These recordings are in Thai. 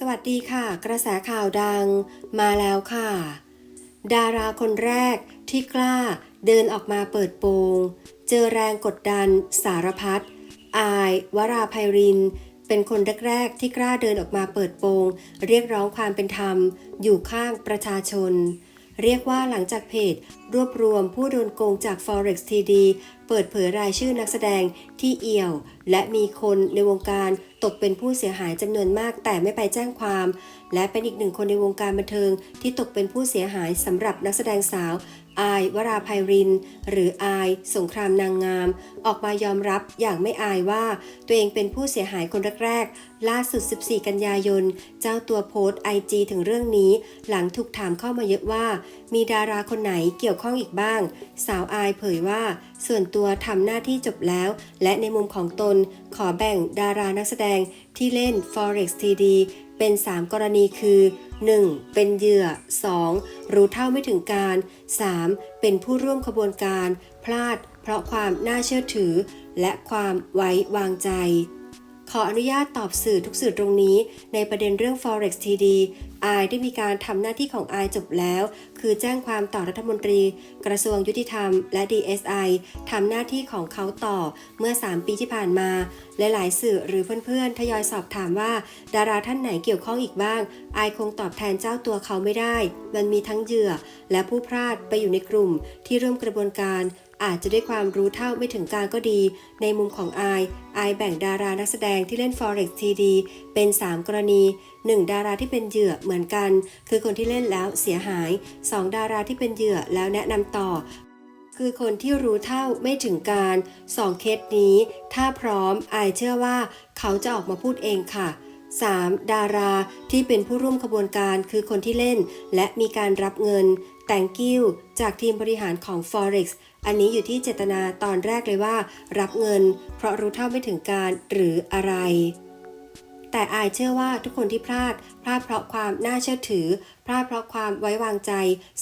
สวัสดีค่ะ กระแสข่าวดังมาแล้วค่ะ ดาราคนแรกที่กล้าเดินออกมาเปิดโปง เจอแรงกดดันสารพัดอายวราภัยริน เป็นคนแรกๆที่กล้าเดินออกมาเปิดโปง เรียกร้องความเป็นธรรม อยู่ข้างประชาชน เรียกว่าหลังจากเพจ รวบรวมผู้โดนโกงจาก Forex TD เปิดเผยรายชื่อนักแสดงที่เอี่ยว และมีคนในวงการตกเป็นผู้เสียหายจำนวนมากแต่ไม่ไปแจ้งความ และเป็นอีกหนึ่งคนในวงการบันเทิงที่ตกเป็นผู้เสียหายสำหรับนักแสดงสาว อายวราภัยริน หรืออาย สงครามนางงาม ออกมายอมรับอย่างไม่อายว่า ตัวเองเป็นผู้เสียหายคนแรกๆล่าสุด 14 กันยายน เจ้าตัวโพสต์ไอจถึงเรื่องนี้ หลังถูกถามเข้ามาเยอะว่า มีดาราคนไหนเกี่ยวข้องอีกบ้าง สาวอายเผยว่า ส่วนตัวทำหน้าที่จบแล้ว และในมุมของตนขอแบ่งดารานักแสดงที่เล่น Forex TD เป็น 3 กรณีคือ 1. เป็นเหยื่อ 2. รู้เท่าไม่ถึงการ 3. เป็นผู้ร่วมขบวนการ พลาด เพราะความน่าเชื่อถือ และความไว้วางใจขออนุญาตตอบสื่อทุกสื่อตรงนี้ ในประเด็นเรื่อง Forex TD อายได้มีการทำหน้าที่ของอายจบแล้ว คือแจ้งความต่อรัฐมนตรี กระทรวงยุติธรรม และ DSI ทำหน้าที่ของเขาต่อเมื่อ 3 ปีที่ผ่านมาและหลายสื่อหรือเพื่อนๆ ทยอยสอบถามว่า ดาราท่านไหนเกี่ยวข้องอีกบ้าง อายคงตอบแทนเจ้าตัวเขาไม่ได้ มันมีทั้งเหยื่อ และผู้พลาดไปอยู่ในกลุ่มที่ร่วมกระบวนการ อาจจะด้วยความรู้เท่าไม่ถึงการก็ดี ในมุมของอายอายแบ่งดารานักแสดงที่เล่น Forex TD เป็น 3 กรณี 1. ดาราที่เป็นเหยื่อเหมือนกัน คือคนที่เล่นแล้วเสียหาย 2. ดาราที่เป็นเหยื่อแล้วแนะนำต่อ คือคนที่รู้เท่าไม่ถึงการ 2 เคสนี้ ถ้าพร้อมอายเชื่อว่าเขาจะออกมาพูดเองค่ะ 3. ดาราที่เป็นผู้ร่วมขบวนการคือคนที่เล่น และมีการรับเงิน แตงกิ้วจากทีมบริหารของ Forex อันนี้อยู่ที่เจตนาตอนแรกเลยว่า รับเงิน เพราะรู้เท่าไม่ถึงการหรืออะไร แต่อายเชื่อว่าทุกคนที่พลาด พลาดเพราะความน่าเชื่อถือ พลาดเพราะความไว้วางใจ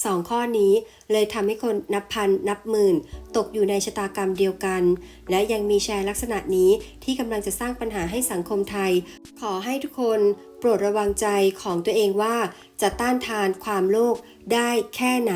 สองข้อนี้ เลยทำให้คนนับพันนับหมื่น ตกอยู่ในชะตากรรมเดียวกัน และยังมีแชร์ลักษณะนี้ที่กำลังจะสร้างปัญหาให้สังคมไทย ขอให้ทุกคนโปรดระวังใจของตัวเองว่า จะต้านทานความโลภได้แค่ไหน